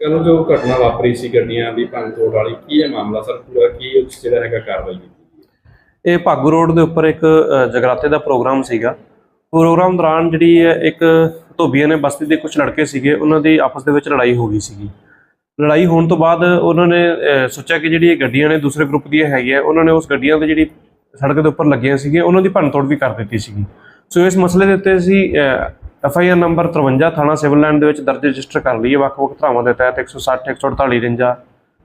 ਕੱਲ ਜੋ ਘਟਨਾ ਵਾਪਰੀ ਸੀ ਗੱਡੀਆਂ ਦੀ ਭੰਨ ਤੋੜ ਵਾਲੀ, ਕੀ ਹੈ ਮਾਮਲਾ ਸਰ ਪੂਰਾ ਕੀ ਉਸ ਜਿਹੜਾ ਹੈਗਾ ਕਾਰਵਾਈ ਇਹ ਭਾਗੂ ਰੋਡ ਦੇ ਉੱਪਰ ਇੱਕ ਜਗਰਾਤੇ ਦਾ ਪ੍ਰੋਗਰਾਮ ਸੀਗਾ। ਪ੍ਰੋਗਰਾਮ ਦੌਰਾਨ ਜਿਹੜੀ ਹੈ ਇੱਕ ਧੋਬੀਆਂ ਨੇ ਬਸਤੀ ਦੇ ਕੁਝ ਲੜਕੇ ਸੀਗੇ ਉਹਨਾਂ ਦੀ ਆਪਸ ਦੇ ਵਿੱਚ ਲੜਾਈ ਹੋ ਗਈ ਸੀਗੀ। ਲੜਾਈ ਹੋਣ ਤੋਂ ਬਾਅਦ ਉਹਨਾਂ ਨੇ ਅ, ਸੋਚਿਆ ਕਿ ਜਿਹੜੀ ਇਹ ਗੱਡੀਆਂ ਨੇ ਦੂਸਰੇ ਗਰੁੱਪ ਦੀਆਂ ਹੈਗੀਆਂ ਉਹਨਾਂ ਨੇ ਉਸ ਗੱਡੀਆਂ ਦੇ ਜਿਹੜੀ ਸੜਕ ਦੇ ਉੱਪਰ ਲੱਗੀਆਂ ਸੀਗੀਆਂ ਉਹਨਾਂ ਦੀ ਭੰਨਤੋੜ ਵੀ ਕਰ ਦਿੱਤੀ ਸੀਗੀ। ਸੋ ਇਸ ਮਸਲੇ ਦੇ ਉੱਤੇ ਅਸੀਂ ਐਫ ਆਈ ਆਰ ਨੰਬਰ 53 ਥਾਣਾ ਸਿਵਲ ਲਾਈਨ ਦੇ ਵਿੱਚ ਦਰਜ ਰਜਿਸਟਰ ਕਰ ਲਈ ਹੈ ਵੱਖ-ਵੱਖ ਧਾਰਾਵਾਂ ਦੇ ਤਹਿਤ 160 148 53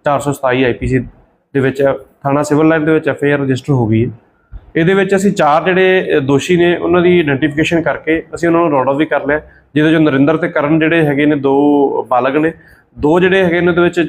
427 ਆਈਪੀਸੀ ਦੇ ਵਿੱਚ ਥਾਣਾ ਸਿਵਲ ਲਾਈਨ ਦੇ ਵਿੱਚ ਐਫ ਆਈ ਆਰ ਰਜਿਸਟਰ ਹੋ ਗਈ ਹੈ। ਇਹਦੇ ਵਿੱਚ ਅਸੀਂ ਚਾਰ ਜਿਹੜੇ ਦੋਸ਼ੀ ਨੇ, ਉਹਨਾਂ ਦੀ ਆਇਡੈਂਟੀਫਿਕੇਸ਼ਨ ਕਰਕੇ ਅਸੀਂ ਉਹਨਾਂ ਨੂੰ ਰੌਂਡ ਆਫ ਵੀ ਕਰ ਲਿਆ। ਜਿਹਦੇ ਚੋਂ ਨਰਿੰਦਰ ਤੇ ਕਰਨ ਜਿਹੜੇ ਹੈਗੇ ਨੇ, ਦੋ ਬਾਲਗ ਨੇ। ਦੋ ਜਿਹੜੇ ਹੈਗੇ ਨੇ, ਉਹਦੇ ਵਿੱਚ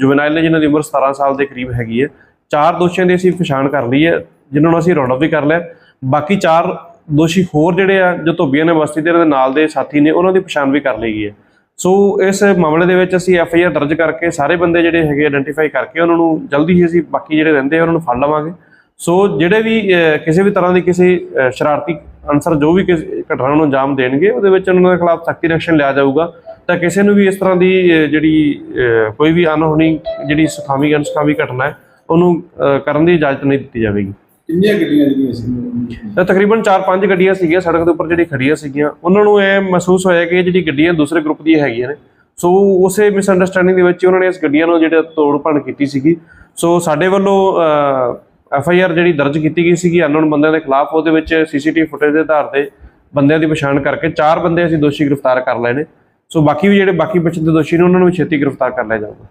ਜੁਵੈਨਾਈਲ ਨੇ, ਜਿਨ੍ਹਾਂ ਦੀ ਉਮਰ 17 ਸਾਲ ਦੇ ਕਰੀਬ ਹੈਗੀ ਹੈ। ਚਾਰ ਦੋਸ਼ੀਆਂ ਦੀ ਅਸੀਂ ਪਛਾਣ ਕਰ ਲਈ ਹੈ, ਜਿਨ੍ਹਾਂ ਨੂੰ ਅਸੀਂ ਰੌਂਡ ਆਫ ਵੀ ਕਰ ਲਿਆ। ਬਾਕੀ ਚਾਰ ਦੋਸ਼ੀ ਹੋਰ ਜਿਹੜੇ ਆ, ਜੋ ਧੋਬੀਆਂ ਨੇ ਬਸਤੀ ਦੇ ਇਹਨਾਂ ਦੇ ਨਾਲ ਦੇ ਸਾਥੀ ਨੇ, ਉਹਨਾਂ ਦੀ ਪਛਾਣ ਵੀ ਕਰ ਲਈ ਗਈ ਹੈ। ਸੋ, ਇਸ ਮਾਮਲੇ ਦੇ ਵਿੱਚ ਅਸੀਂ ਐਫ ਆਈ ਆਰ ਦਰਜ ਕਰਕੇ ਸਾਰੇ ਬੰਦੇ ਜਿਹੜੇ ਹੈਗੇ ਆਇਡੈਂਟੀਫਾਈ ਕਰਕੇ ਉਹਨਾਂ ਨੂੰ ਜਲਦੀ ਹੀ ਅਸੀਂ ਬਾਕੀ ਜਿਹੜੇ ਰਹਿੰਦੇ ਆ, ਉਹਨਾਂ ਨੂੰ ਫੜ ਲਵਾਂਗੇ। ਸੋ ਜਿਹੜੇ ਵੀ ਕਿਸੇ ਵੀ ਤਰ੍ਹਾਂ ਦੀ ਕਿਸੇ ਸ਼ਰਾਰਤੀ ਅਨਸਰ ਜੋ ਵੀ ਕਿਸੇ ਘਟਨਾ ਨੂੰ ਅੰਜਾਮ ਦੇਣਗੇ ਉਹਦੇ ਵਿੱਚ ਉਹਨਾਂ ਦੇ ਖਿਲਾਫ ਸਖਤੀ ਐਕਸ਼ਨ ਲਿਆ ਜਾਊਗਾ। ਤਾਂ ਕਿਸੇ ਨੂੰ ਵੀ ਇਸ ਤਰ੍ਹਾਂ ਦੀ ਜਿਹੜੀ ਕੋਈ ਵੀ ਅਨਹੋਣੀ ਜਿਹੜੀ ਸੁਖਾਵੀ ਅਨਸੁਖਾਵੀ ਘਟਨਾ ਹੈ ਉਹਨੂੰ ਕਰਨ ਦੀ ਇਜਾਜ਼ਤ ਨਹੀਂ ਦਿੱਤੀ ਜਾਵੇਗੀ। ਕਿੰਨੀਆਂ ਗੱਡੀਆਂ ਜਿਹੜੀਆਂ ਸੀ? ਤਾਂ ਤਕਰੀਬਨ 4-5 ਗੱਡੀਆਂ ਸੀਗੀਆਂ ਸੜਕ ਦੇ ਉੱਪਰ ਜਿਹੜੀ ਖੜੀਆਂ ਸੀਗੀਆਂ ਉਹਨਾਂ ਨੂੰ ਇਹ ਮਹਿਸੂਸ ਹੋਇਆ ਕਿ ਇਹ ਜਿਹੜੀ ਗੱਡੀਆਂ ਦੂਸਰੇ ਗਰੁੱਪ ਦੀਆਂ ਹੈਗੀਆਂ ਨੇ। ਸੋ ਉਸੇ ਮਿਸਅੰਡਰਸਟੈਂਡਿੰਗ ਦੇ ਵਿੱਚ ਉਹਨਾਂ ਨੇ ਇਸ ਗੱਡੀਆਂ ਨੂੰ ਜਿਹੜਾ ਤੋੜ ਭੰਨ ਕੀਤੀ ਸੀਗੀ। ਸੋ ਸਾਡੇ ਵੱਲੋਂ ਐਫ ਆਈ ਆਰ ਜਿਹੜੀ ਦਰਜ ਕੀਤੀ ਗਈ ਸੀਗੀ ਅਨਨੋਨ ਬੰਦਿਆਂ ਦੇ ਖਿਲਾਫ, ਉਹਦੇ ਵਿੱਚ ਸੀਸੀਟੀਵੀ ਫੁਟੇਜ ਦੇ ਆਧਾਰ ਤੇ ਬੰਦਿਆਂ ਦੀ ਪਛਾਣ ਕਰਕੇ ਚਾਰ ਬੰਦੇ ਅਸੀਂ ਦੋਸ਼ੀ ਗ੍ਰਿਫਤਾਰ ਕਰ ਲਏ ਨੇ। ਸੋ ਬਾਕੀ ਵੀ ਜਿਹੜੇ ਬਾਕੀ ਬਚਦੇ ਦੋਸ਼ੀ ਨੇ, ਉਹਨਾਂ ਨੂੰ ਛੇਤੀ ਗ੍ਰਿਫਤਾਰ ਕਰ ਲਿਆ ਜਾਊਗਾ।